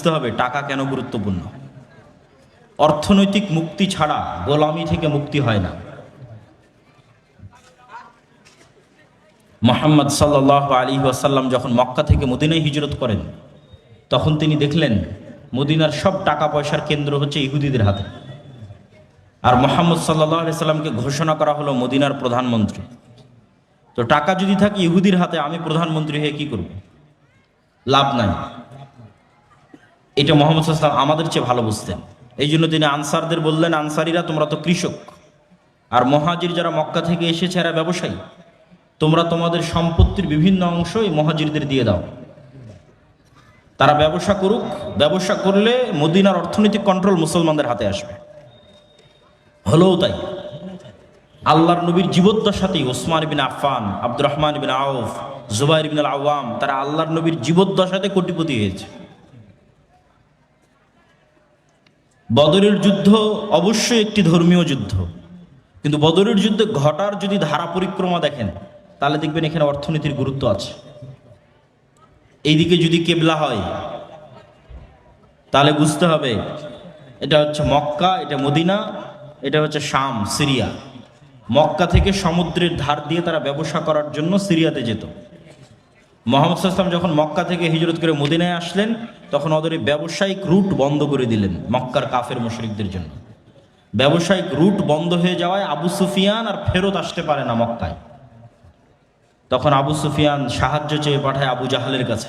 বুঝতে হবে টাকা কেন গুরুত্বপূর্ণ। অর্থনৈতিক মুক্তি ছাড়া গোলামি থেকে মুক্তি হয় না। মোহাম্মদ সাল্লাহ আলী ওয়াসাল্লাম যখন মক্কা থেকে মদিনায় হিজরত করেন, তখন তিনি দেখলেন, মদিনার সব টাকা পয়সার কেন্দ্র হচ্ছে ইহুদিদের হাতে। আর মোহাম্মদ সাল্লাহ আলি সাল্লামকে ঘোষণা করা হলো মদিনার প্রধানমন্ত্রী। তো টাকা যদি থাকে ইহুদির হাতে, আমি প্রধানমন্ত্রী হয়ে কি করব? লাভ নাই। এটা মোহাম্মদ সাল্লাম আমাদের চেয়ে ভালো বুঝতেন। এই জন্য তিনি আনসারদের বললেন, আনসারিরা তোমরা তো কৃষক। আর মহাজির যারা মক্কা থেকে এসেছে, এরা ব্যবসায়ী। তোমরা তোমাদের সম্পত্তির বিভিন্ন অংশ এই মহাজিরদের দিয়ে দাও। তারা ব্যবসা করুক। ব্যবসা করলে মদিনার অর্থনৈতিক কন্ট্রোল মুসলমানদের হাতে আসবে। হলেও তাই, আল্লাহর নবীর জীবদ্দশাতেই ওসমান বিন আফফান, আব্দুর রহমান বিন আউফ, জুবাইর বিন আল আওয়াম, তারা আল্লাহর নবীর জীবদ্দশাতে কোটিপতি হয়েছে। বদরের যুদ্ধ অবশ্যই একটি ধর্মীয় যুদ্ধ। কিন্তু বদরের যুদ্ধে ঘটার যদি ধারা পরিক্রমা দেখেন, তাহলে দেখবেন এখানে অর্থনীতির গুরুত্ব আছে। এইদিকে যদি কেবলা হয়, তাহলে বুঝতে হবে এটা হচ্ছে মক্কা, এটা মদিনা, এটা হচ্ছে শাম, সিরিয়া। মক্কা থেকে সমুদ্রের ধার দিয়ে তারা ব্যবসা করার জন্য সিরিয়াতে যেত। মোহাম্মদ সাল্লাম যখন মক্কা থেকে হিজরত করে মদিনায় আসলেন, তখন ওদের ব্যবসায়িক রুট বন্ধ করে দিলেন মক্কার কাফের মুশরিকদের জন্য। ব্যবসায়িক রুট বন্ধ হয়ে যাওয়ায় আবু সুফিয়ান আর ফেরত আসতে পারে না মক্কায়। তখন আবু সুফিয়ান সাহায্য চেয়ে পাঠায় আবু জাহালের কাছে।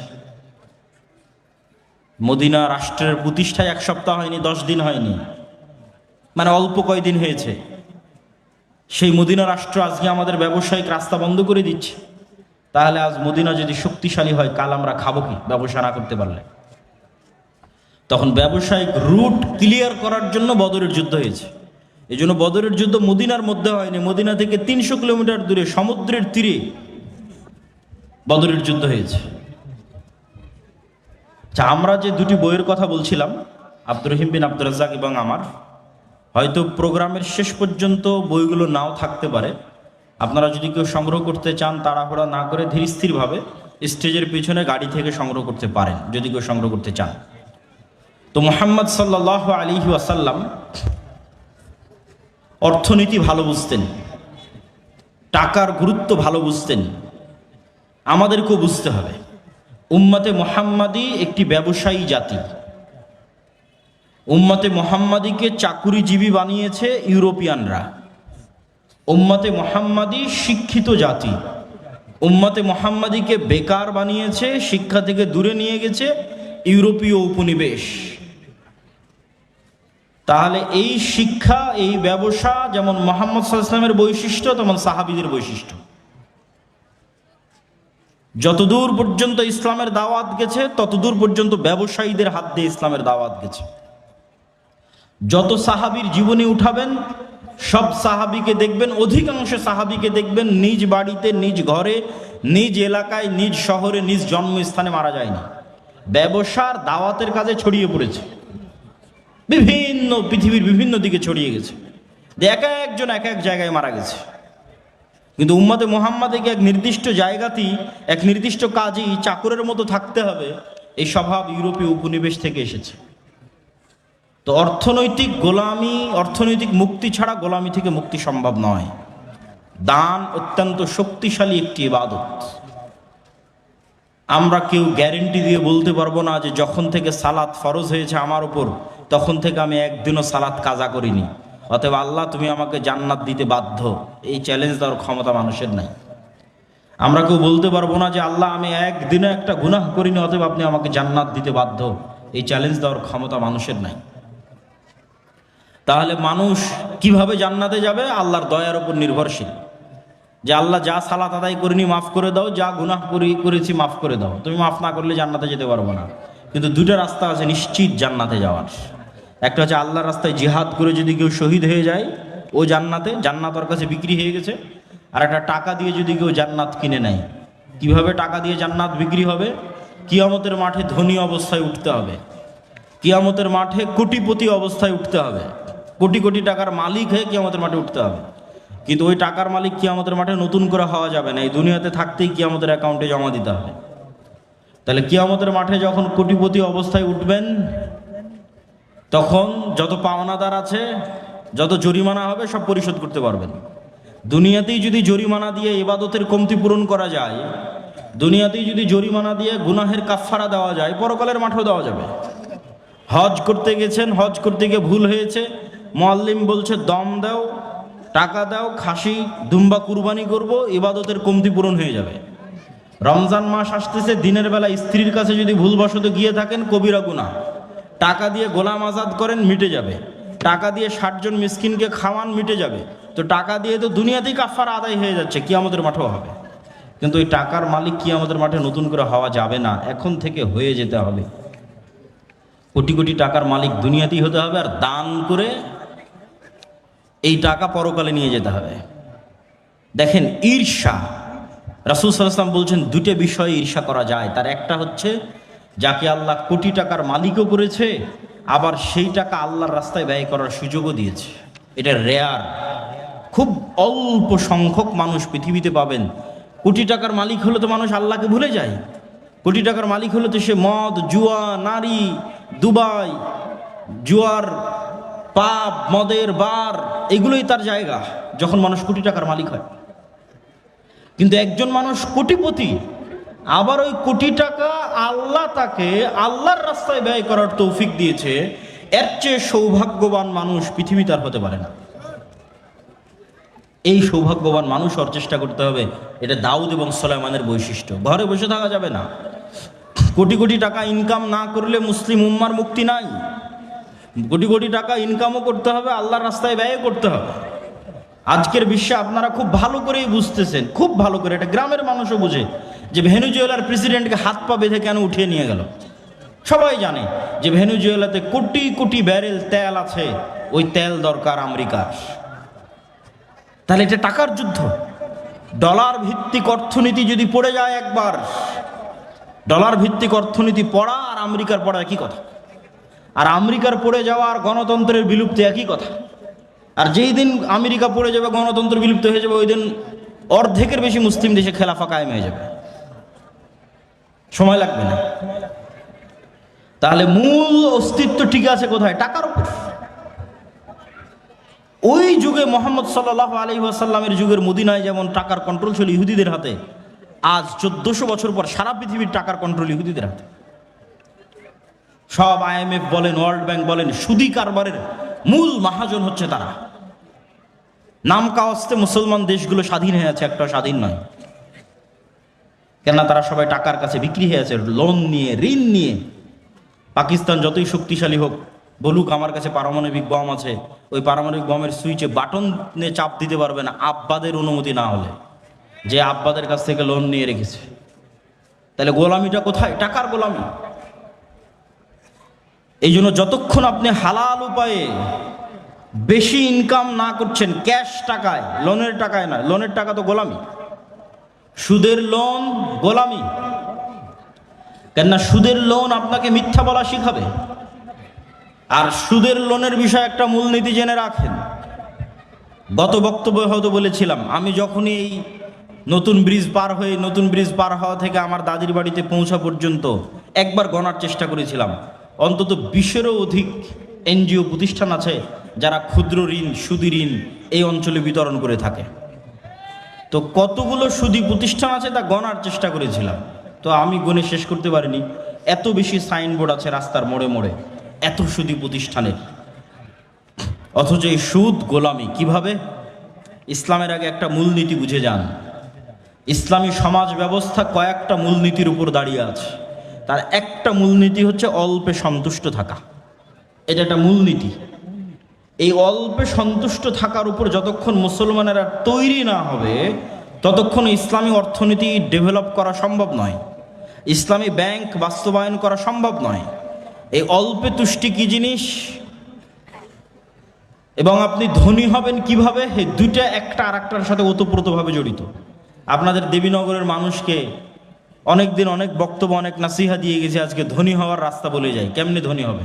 মদিনা রাষ্ট্রের প্রতিষ্ঠায় এক সপ্তাহ হয়নি, দশ দিন হয়নি। মানে অল্প কয়দিন হয়েছে। সেই মদিনা রাষ্ট্র আজকে আমাদের ব্যবসায়িক রাস্তা বন্ধ করে দিচ্ছে। তাহলে আজ মদিনা যদি শক্তিশালী হয়, কাল আমরা খাব কি? ব্যবসা না করতে পারলে। তখন ব্যবসায়িক রুট ক্লিয়ার করার জন্য বদরের যুদ্ধ হয়েছে। এই জন্য বদরের যুদ্ধ মদিনার মধ্যে হয়নি। মদিনা থেকে তিনশো কিলোমিটার দূরে, সমুদ্রের তীরে বদরের যুদ্ধ হয়েছে। আচ্ছা আমরা যে দুটি বইয়ের কথা বলছিলাম, আব্দুর রহিম বিন আব্দুর রাজাক এবং আমার, হয়তো প্রোগ্রামের শেষ পর্যন্ত বইগুলো নাও থাকতে পারে। আপনারা যদি কেউ সংগ্রহ করতে চান, তাড়াহুড়া না করে ধীর স্থিরভাবে স্টেজের পিছনে গাড়ি থেকে সংগ্রহ করতে পারেন, যদি কেউ সংগ্রহ করতে চান। তো মোহাম্মদ সাল্লাহ আলী ওয়াসাল্লাম অর্থনীতি ভালো বুঝতেন, টাকার গুরুত্ব ভালো বুঝতেন, আমাদেরকেও বুঝতে হবে। উম্মতে মোহাম্মদী একটি ব্যবসায়ী জাতি। উম্মতে মোহাম্মদীকে চাকুরিজীবী বানিয়েছে ইউরোপিয়ানরা। উম্মতে মোহাম্মদী শিক্ষিত জাতি। উম্মতে মোহাম্মদীকে বেকার বানিয়েছে, শিক্ষা থেকে দূরে নিয়ে গেছে ইউরোপীয় উপনিবেশ। তাহলে এই শিক্ষা, এই ব্যবসা যেমন মোহাম্মদ সাল্লামের বৈশিষ্ট্য, তেমন সাহাবিদের বৈশিষ্ট্য। যতদূর পর্যন্ত ইসলামের দাওয়াত গেছে, ততদূর পর্যন্ত ব্যবসায়ীদের হাত দিয়ে ইসলামের দাওয়াত গেছে। যত সাহাবির জীবনী উঠাবেন সব সাহাবিকে দেখবেন, অধিকাংশ সাহাবিকে দেখবেন নিজ বাড়িতে, নিজ ঘরে, নিজ এলাকায়, নিজ শহরে, নিজ জন্মস্থানে মারা যায়নি। ব্যবসার দাওয়াতের কাজে ছড়িয়ে পড়েছে। বিভিন্ন পৃথিবীর বিভিন্ন দিকে ছড়িয়ে গেছে। এক একজন এক এক জায়গায় মারা গেছে। কিন্তু উম্মাতে মোহাম্মদকে এক নির্দিষ্ট জায়গাতেই, এক নির্দিষ্ট কাজেই চাকরের মতো থাকতে হবে? এই স্বভাব ইউরোপীয় উপনিবেশ থেকে এসেছে। তো অর্থনৈতিক গোলামি, অর্থনৈতিক মুক্তি ছাড়া গোলামি থেকে মুক্তি সম্ভব নয়। দান অত্যন্ত শক্তিশালী একটি ইবাদত। আমরা কেউ গ্যারেন্টি দিয়ে বলতে পারব না যে যখন থেকে সালাত ফরজ হয়েছে আমার উপর, তখন থেকে আমি একদিনও সালাত কাজা করিনি। অতএব আল্লাহ, তুমি আমাকে জান্নাত দিতে বাধ্য। এই চ্যালেঞ্জ দেওয়ার ক্ষমতা মানুষের নাই। আমরা কেউ বলতে পারব না যে আল্লাহ, আমি একদিনও একটা গুনাহ করিনি, অতএব আপনি আমাকে জান্নাত দিতে বাধ্য। এই চ্যালেঞ্জ দেওয়ার ক্ষমতা মানুষের নাই। তাহলে মানুষ কীভাবে জান্নাতে যাবে? আল্লাহর দয়ার উপর নির্ভরশীল। যে আল্লাহ যা সালাত আদায় করিনি মাফ করে দাও, যা গুনাহ করি, করেছি মাফ করে দাও। তুমি মাফ না করলে জান্নাতে যেতে পারব না। কিন্তু দুটো রাস্তা আছে নিশ্চিত জান্নাতে যাওয়ার। একটা হচ্ছে আল্লাহর রাস্তায় জিহাদ করে যদি কেউ শহীদ হয়ে যায়, ও জান্নাতে, জান্নাত ওর কাছে বিক্রি হয়ে গেছে। আর একটা টাকা দিয়ে যদি কেউ জান্নাত কিনে নেয়। কীভাবে টাকা দিয়ে জান্নাত বিক্রি হবে? কিয়ামতের মাঠে ধনী অবস্থায় উঠতে হবে। কিয়ামতের মাঠে কোটিপতি অবস্থায় উঠতে হবে। কোটি কোটি টাকার মালিক হয়ে কি আমাদের মাঠে উঠতে হবে। কিন্তু ওই টাকার মালিক কি আমাদের মাঠে নতুন করে হওয়া যাবে না। এই দুনিয়াতে থাকতেই কি আমাদের অ্যাকাউন্টে জমা দিতে হবে। তাহলে কিয়ামতের মাঠে যখন কোটিপতি অবস্থায় উঠবেন, তখন যত পাওনাদার আছে, যত জরিমানা হবে, সব পরিশোধ করতে পারবেন। দুনিয়াতেই যদি জরিমানা দিয়ে ইবাদতের কমতি পূরণ করা যায়, দুনিয়াতেই যদি জরিমানা দিয়ে গুনাহের কাফফারা দেওয়া যায়, পরকালের মাঠেও দেওয়া যাবে। হজ করতে গেছেন, হজ করতে গিয়ে ভুল হয়েছে মোয়াল্লিম বলছে, দম দাও, টাকা দাও, খাসি, দুম্বা কুরবানি করব, ইবাদতের কমতি পূরণ হয়ে যাবে। রমজান মাস আসতেছে, দিনের বেলা স্ত্রীর কাছে যদি ভুলবশত গিয়ে থাকেন, কবিরা গুণা টাকা দিয়ে গোলাম আজাদ করেন, মিটে যাবে। টাকা দিয়ে ষাটজন মিসকিনকে খাওয়ান, মিটে যাবে। তো টাকা দিয়ে তো দুনিয়াতেই কাফার আদায় হয়ে যাচ্ছে কি আমাদের মাঠেও হবে। কিন্তু ওই টাকার মালিক কি আমাদের মাঠে নতুন করে হওয়া যাবে না, এখন থেকে হয়ে যেতে হবে। কোটি কোটি টাকার মালিক দুনিয়াতেই হতে হবে, আর দান করে এই টাকা পরকালে নিয়ে যেতে হবে। দেখেন ঈর্ষা। রাসুল সাল্লাম বলছেন দুটো বিষয়ে ঈর্ষা করা যায়। তার একটা হচ্ছে, যাকে আল্লাহ কোটি টাকার মালিকও করেছে, আবার সেই টাকা আল্লাহর রাস্তায় ব্যয় করার সুযোগও দিয়েছে। এটা রেয়ার। খুব অল্প সংখ্যক মানুষ পৃথিবীতে পাবেন। কোটি টাকার মালিক হলে তো মানুষ আল্লাহকে ভুলে যায়। কোটি টাকার মালিক হলে তো সে মদ, জুয়া, নারী, দুবাই, জুয়ার পাপ, মদের বার, এগুলোই তার জায়গা, যখন মানুষ কোটি টাকার মালিক হয়। কিন্তু একজন মানুষ কোটিপতি, আবার ওই কোটি টাকা আল্লাহ তাকে আল্লাহর রাস্তায় ব্যয় করার তৌফিক দিয়েছে, এর চেয়ে সৌভাগ্যবান মানুষ পৃথিবীতে তার হতে পারে না। এই সৌভাগ্যবান মানুষ হওয়ার চেষ্টা করতে হবে, এটা দাউদ এবং সোলাইমানের বৈশিষ্ট্য। ঘরে বসে থাকা যাবে না। কোটি কোটি টাকা ইনকাম না করলে মুসলিম উম্মার মুক্তি নাই। কোটি কোটি টাকা ইনকামও করতে হবে, আল্লাহর রাস্তায় ব্যয় করতে হবে। আজকের বিশ্বে আপনারা খুব ভালো করেই বুঝতেছেন, খুব ভালো করে, এটা গ্রামের মানুষও বুঝে, যে ভেনুজুয়েলার প্রেসিডেন্টকে হাত পা বেঁধে কেন উঠিয়ে নিয়ে গেল? সবাই জানে যে ভেনুজুয়েলাতে কোটি কোটি ব্যারেল তেল আছে, ওই তেল দরকার আমেরিকার। তাহলে এটা টাকার যুদ্ধ। ডলার ভিত্তিক অর্থনীতি যদি পড়ে যায় একবার, ডলার ভিত্তিক অর্থনীতি পড়া আর আমেরিকার পড়া একই কথা। আর আমেরিকার পড়ে যাওয়া আর গণতন্ত্রের বিলুপ্তি একই কথা। আর যেই দিন আমেরিকা পড়ে যাবে, গণতন্ত্র বিলুপ্ত হয়ে যাবে, ওই দিন অর্ধেকের বেশি মুসলিম দেশে খেলাফা কায়েম হয়ে যাবে। সময় লাগবে না। তাহলে মূল অস্তিত্ব ঠিক আছে কোথায়? টাকার উপর। ওই যুগে মোহাম্মদ সাল্লাহ আলী আসাল্লামের যুগের মদিনায় যেমন টাকার কন্ট্রোল ছিল ইহুদিদের হাতে, আজ চোদ্দশো বছর পর সারা পৃথিবীর টাকার কন্ট্রোল ইহুদিদের হাতে। সব আইএমএফ বলেন, ওয়ার্ল্ড ব্যাংক বলেন, সুদি কারবারের মূল মহাজন হচ্ছে তারা। নাম কাওয়াস্তে মুসলমান দেশগুলো স্বাধীন হয়ে আছে, একটা স্বাধীন নয়। কেননা তারা সবাই টাকার কাছে বিক্রি হয়ে আছে লোন নিয়ে, ঋণ নিয়ে। পাকিস্তান যতই শক্তিশালী হোক, বলুক আমার কাছে পারমাণবিক বম আছে, ওই পারমাণবিক বমের সুইচে বাটন নিয়ে চাপ দিতে পারবে না, আব্বাদের অনুমতি না হলে। যে আব্বাদের কাছ থেকে লোন নিয়ে রেখেছে। তাহলে গোলামিটা কোথায়? টাকার গোলামি। এই জন্য যতক্ষণ আপনি হালাল উপায়ে বেশি ইনকাম না করছেন ক্যাশ টাকায় লোনের টাকায় না লোনের টাকা তো গোলামি। সুদের লোন গোলামি। কেননা সুদের লোন আপনাকে মিথ্যা বলা শিখাবে। আর সুদের লোনের বিষয়ে একটা মূলনীতি জেনে রাখেন। গত বক্তব্যে হয়তো বলেছিলাম, আমি যখনই এই নতুন ব্রিজ পার হয়ে, নতুন ব্রিজ পার হওয়া থেকে আমার দাদির বাড়িতে পৌঁছা পর্যন্ত একবার গণার চেষ্টা করেছিলাম। অন্তত বিশেরও অধিক এনজিও প্রতিষ্ঠান আছে যারা ক্ষুদ্র ঋণ, সুদি ঋণ এই অঞ্চলে বিতরণ করে থাকে। তো কতগুলো সুদি প্রতিষ্ঠান আছে তা গণার চেষ্টা করেছিলাম। তো আমি গণে শেষ করতে পারিনি। এত বেশি সাইনবোর্ড আছে রাস্তার মোড়ে মোড়ে, এত সুদি প্রতিষ্ঠানের। অথচ এই সুদ গোলামি, কীভাবে? ইসলামের আগে একটা মূলনীতি বুঝে যান। ইসলামী সমাজ ব্যবস্থা কয়েকটা মূলনীতির উপর দাঁড়িয়ে আছে। তার একটা মূলনীতি হচ্ছে অল্পে সন্তুষ্ট থাকা। এটা একটা মূলনীতি। এই অল্পে সন্তুষ্ট থাকার উপর যতক্ষণ মুসলমানেরা তৈরি না হবে, ততক্ষণ ইসলামী অর্থনীতি ডেভেলপ করা সম্ভব নয়। ইসলামী ব্যাংক বাস্তবায়ন করা সম্ভব নয়। এই অল্পে তুষ্টি কি জিনিস? এবং আপনি ধনী হবেন কীভাবে? দুইটা একটা আর সাথে ওতপ্রোতভাবে জড়িত। আপনাদের দেবীনগরের মানুষকে অনেক দিন অনেক বক্তব্য, অনেক নাসিহা দিয়ে গেছে, আজকে ধনী হওয়ার রাস্তা বলে যায়। কেমনি ধনী হবে?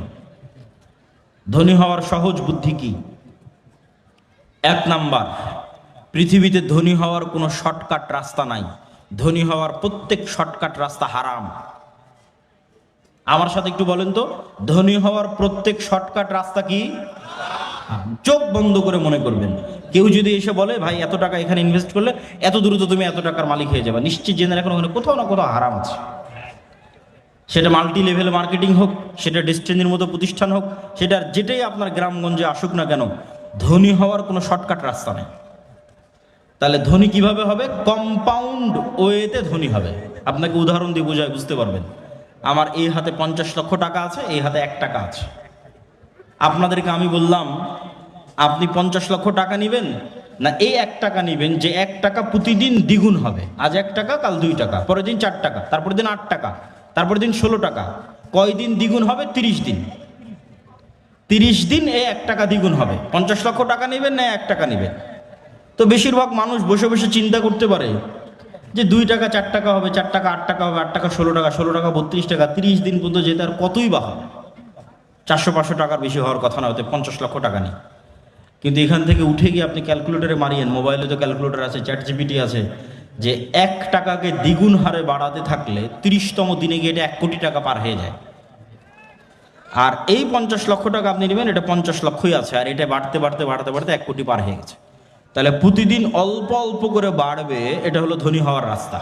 ধনী হওয়ার সহজ বুদ্ধি কি? এক নাম্বার, পৃথিবীতে ধনী হওয়ার কোনো শর্টকাট রাস্তা নাই। ধনী হওয়ার প্রত্যেক শর্টকাট রাস্তা হারাম। আমার সাথে একটু বলেন তো, ধনী হওয়ার প্রত্যেক শর্টকাট রাস্তা কি? চোখ বন্ধ করে মনে করবেন। কেউ যদি এসে বলে, ভাই, এত টাকা এখানে ইনভেস্ট করলে এত দ্রুত তুমি এত টাকার মালিক হয়ে যাবে। নিশ্চিত জেনে রাখুন, ওখানে কোথাও না কোথাও হারাম আছে। সেটা মাল্টি লেভেল মার্কেটিং হোক, সেটা ডেস্টিনির মতো প্রতিষ্ঠান হোক, সেটার যেটাই আপনার গ্রামগঞ্জে আসুক না কেন, ধনী হওয়ার কোনো শর্টকাট রাস্তা নেই। তাহলে ধনী কীভাবে হবে? কম্পাউন্ড ওয়েতে ধনী হবে। আপনাকে উদাহরণ দিয়ে বোঝায় বুঝতে পারবেন। আমার এই হাতে পঞ্চাশ লক্ষ টাকা আছে, এই হাতে এক টাকা আছে। আপনাদেরকে আমি বললাম, আপনি পঞ্চাশ লক্ষ টাকা নেবেন? না, এই এক টাকা নেবেন যে এক টাকা প্রতিদিন দ্বিগুণ হবে। আজ এক টাকা, কাল দুই টাকা, পরের দিন চার টাকা তারপর দিন আট টাকা তারপর দিন ষোলো টাকা। কয় দিন দ্বিগুণ হবে? তিরিশ দিন। তিরিশ দিন এ এক টাকা দ্বিগুণ হবে। পঞ্চাশ লক্ষ টাকা নেবেন না এক টাকা নেবেন? তো বেশিরভাগ মানুষ বসে বসে চিন্তা করতে পারে যে দুই টাকা, চার টাকা হবে, চার টাকা, আট টাকা হবে, আট টাকা, ষোলো টাকা ষোলো টাকা, বত্রিশ টাকা, তিরিশ দিন পর্যন্ত যেতে আর কতই বা হবে? চারশো পাঁচশো টাকার বেশি হওয়ার কথা না, হতে পঞ্চাশ লক্ষ টাকা নেই। কিন্তু এখান থেকে উঠে গিয়ে আপনি ক্যালকুলেটরে মারিয়েন মোবাইলে তো ক্যালকুলেটর আছে চ্যাট জিপিটি আছে, যে এক টাকাকে দ্বিগুণ হারে বাড়াতে থাকলে তিরিশতম দিনে গিয়ে এটা এক কোটি টাকা পার হয়ে যায়। আর এই পঞ্চাশ লক্ষ টাকা আপনি নেবেন, এটা পঞ্চাশ লক্ষই আছে, আর এটা বাড়তে বাড়তে বাড়তে বাড়তে এক কোটি পার হয়ে গেছে। তাহলে প্রতিদিন অল্প অল্প করে বাড়বে, এটা হলো ধনী হওয়ার রাস্তা।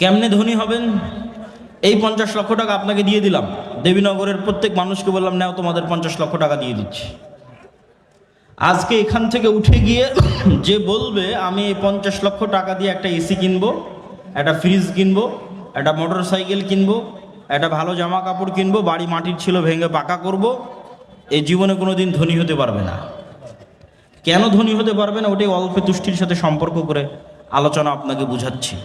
কেমনে ধনী হবেন? এই পঞ্চাশ লক্ষ টাকা আপনাকে দিয়ে দিলাম। দেবীনগরের প্রত্যেক মানুষকে বললাম, নাও তোমাদের পঞ্চাশ লক্ষ টাকা দিয়ে দিচ্ছি। আজকে এখান থেকে উঠে গিয়ে যে বলবে, আমি এই পঞ্চাশ লক্ষ টাকা দিয়ে একটা এসি কিনবো, একটা ফ্রিজ কিনবো, একটা মোটর সাইকেল কিনবো, একটা ভালো জামা কাপড় কিনবো, বাড়ি মাটির ছিল ভেঙে পাকা করব, এই জীবনে কোনো দিন ধনী হতে পারবে না। কেন ধনী হতে পারবে না? ওটাই অল্প তুষ্টির সাথে সম্পর্ক করে আলোচনা আপনাকে বুঝাচ্ছি।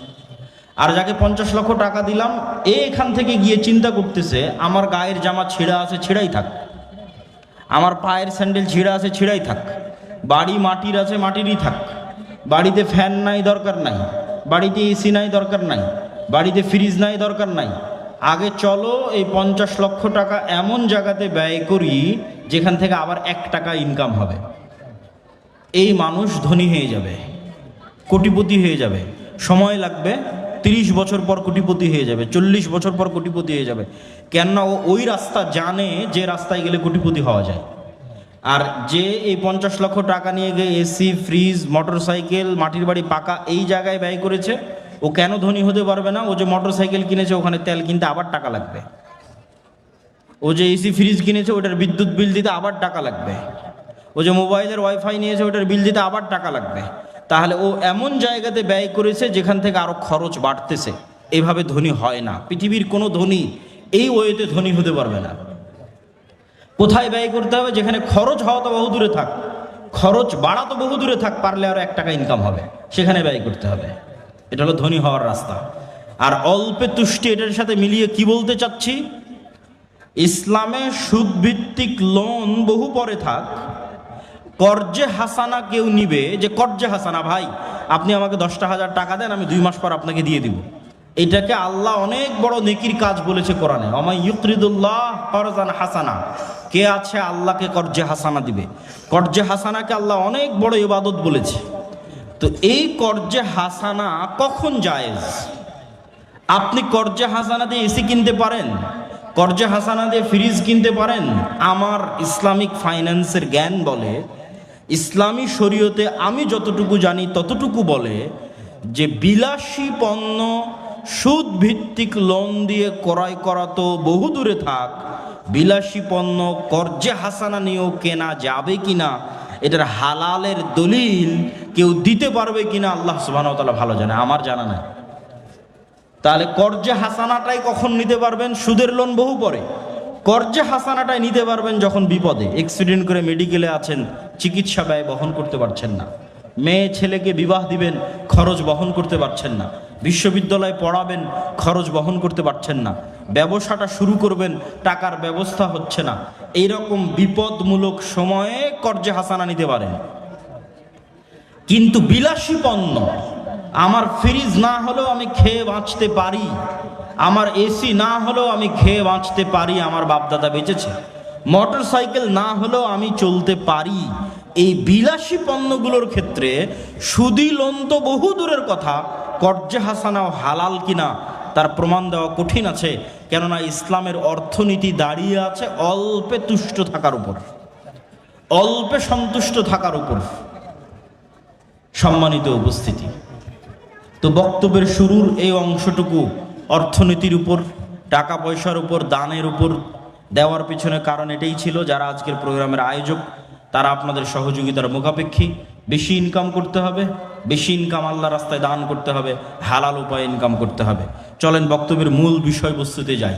আর যাকে পঞ্চাশ লক্ষ টাকা দিলাম এখান থেকে গিয়ে চিন্তা করতেছে, আমার গায়ের জামা ছেঁড়া আছে, ছেঁড়াই থাক। আমার পায়ের স্যান্ডেল ছিঁড়া আছে, ছিঁড়াই থাক। বাড়ি মাটির আছে, মাটিরই থাক। বাড়িতে ফ্যান নাই, দরকার নাই। বাড়িতে এসি নাই, দরকার নাই। বাড়িতে ফ্রিজ নাই, দরকার নাই। আগে চলো, এই পঞ্চাশ লক্ষ টাকা এমন জায়গাতে ব্যয় করি, যেখান থেকে আবার এক টাকা ইনকাম হবে। এই মানুষ ধনী হয়ে যাবে, কোটিপতি হয়ে যাবে। সময় লাগবে তিরিশ বছর পর কোটিপতি হয়ে যাবে, চল্লিশ বছর পর কোটিপতি হয়ে যাবে। কেননা ও ওই রাস্তা জানে যে রাস্তায় গেলে কোটিপতি হওয়া যায়। আর যে এই পঞ্চাশ লক্ষ টাকা নিয়ে গিয়ে এসি ফ্রিজ মোটর সাইকেল মাটির বাড়ি পাকা এই জায়গায় ব্যয় করেছে, ও কেন ধনী হতে পারবে না? ও যে মোটর সাইকেল কিনেছে, ওখানে তেল কিনতে আবার টাকা লাগবে। ও যে এসি ফ্রিজ কিনেছে, ওটার বিদ্যুৎ বিল দিতে আবার টাকা লাগবে। ও যে মোবাইলের ওয়াইফাই নিয়েছে, ওটার বিল দিতে আবার টাকা লাগবে। তাহলে ও এমন জায়গাতে ব্যয় করেছে যেখান থেকে আরও খরচ বাড়তেছে। এভাবে ধনী হয় না। পৃথিবীর কোনো ধনী এই ওয়েতে ধনী হতে পারবে না। কোথায় ব্যয় করতে হবে? যেখানে খরচ হওয়া তো বহু দূরে থাক। খরচ বাড়া তো বহু দূরে থাক, পারলে আরও এক টাকা ইনকাম হবে। সেখানে ব্যয় করতে হবে। এটা হলো ধনী হওয়ার রাস্তা। আর অল্পে তুষ্টি এটার সাথে মিলিয়ে কি বলতে চাচ্ছি? ইসলামে সুদভিত্তিক লোন বহু পরে থাক। কর্জে হাসানা কেউ নিবে? যে কর্জে হাসানা, ভাই, আপনি আমাকে দশটা হাজার টাকা দেন, আমি দুই মাস পর আপনাকে দিয়ে দিব। এটাকে আল্লাহ অনেক বড় নেকির কাজ বলেছে কোরআনে। আমায় ইউকরিদুল্লাহ হাসানা। কে আছে আল্লাহকে কর্জে হাসানা দিবে? কর্জে হাসানাকে আল্লাহ অনেক বড় ইবাদত বলেছে। তো এই কর্জে হাসানা কখন জায়েজ? আপনি কর্জে হাসানা দিয়ে এসি কিনতে পারেন? কর্জে হাসানা দিয়ে ফ্রিজ কিনতে পারেন? আমার ইসলামিক ফাইন্যান্সের জ্ঞান বলে ইসলামী শরীয়তে আমি যতটুকু জানি, ততটুকু বলে যে বিলাসী পণ্য সুদ ভিত্তিক লোন দিয়ে ক্রয় করা তো বহু দূরে থাক। বিলাসী পণ্য কর্জে হাসানা নিয়েও কেনা যাবে কিনা, এটার হালালের দলিল কেউ দিতে পারবে কিনা, আল্লাহ সুবাহ ভালো জানে, আমার জানা নাই। তাহলে কর্জে হাসানাটাই কখন নিতে পারবেন? সুদের লোন বহু পরে। কর্জে হাসানাটাই নিতে পারবেন যখন বিপদে। অ্যাক্সিডেন্ট করে মেডিকেলে আছেন চিকিৎসা ব্যয় বহন করতে পারছেন না। মেয়ে ছেলেকে বিবাহ দিবেন, খরচ বহন করতে পারছেন না। বিশ্ববিদ্যালয়ে পড়াবেন, খরচ বহন করতে পারছেন না। ব্যবসাটা শুরু করবেন, টাকার ব্যবস্থা হচ্ছে না। এইরকম বিপদমূলক সময়ে কর্জে হাসানা নিতে পারেন। কিন্তু বিলাসী পণ্য, আমার ফ্রিজ না হলেও আমি খেয়ে বাঁচতে পারি। আমার এসি না হলেও আমি খেয়ে বাঁচতে পারি, আমার বাপদাদা বেঁচেছে। মোটর সাইকেল না হলেও আমি চলতে পারি। এই বিলাসী পণ্যগুলোর ক্ষেত্রে সুদি লোন তো বহু দূরের কথা। কর্জে হাসানাও হালাল কিনা তার প্রমাণ দেওয়া কঠিন আছে, কেননা ইসলামের অর্থনীতি দাঁড়িয়ে আছে অল্পে তুষ্ট থাকার উপর। অল্পে সন্তুষ্ট থাকার উপর। সম্মানিত উপস্থিতি, তো বক্তব্যের শুরুর এই অংশটুকু অর্থনীতির উপর, টাকা পয়সার উপর, দানের উপর দেওয়ার পিছনে কারণ এটাই ছিল, যারা আজকের প্রোগ্রামের আয়োজক, তারা আপনাদের সহযোগিতার মুখাপেক্ষী। বেশি ইনকাম করতে হবে, বেশি ইনকাম আল্লাহ রাস্তায় দান করতে হবে, হালাল উপায়ে ইনকাম করতে হবে। চলেন বক্তব্যের মূল বিষয়বস্তুতে যাই।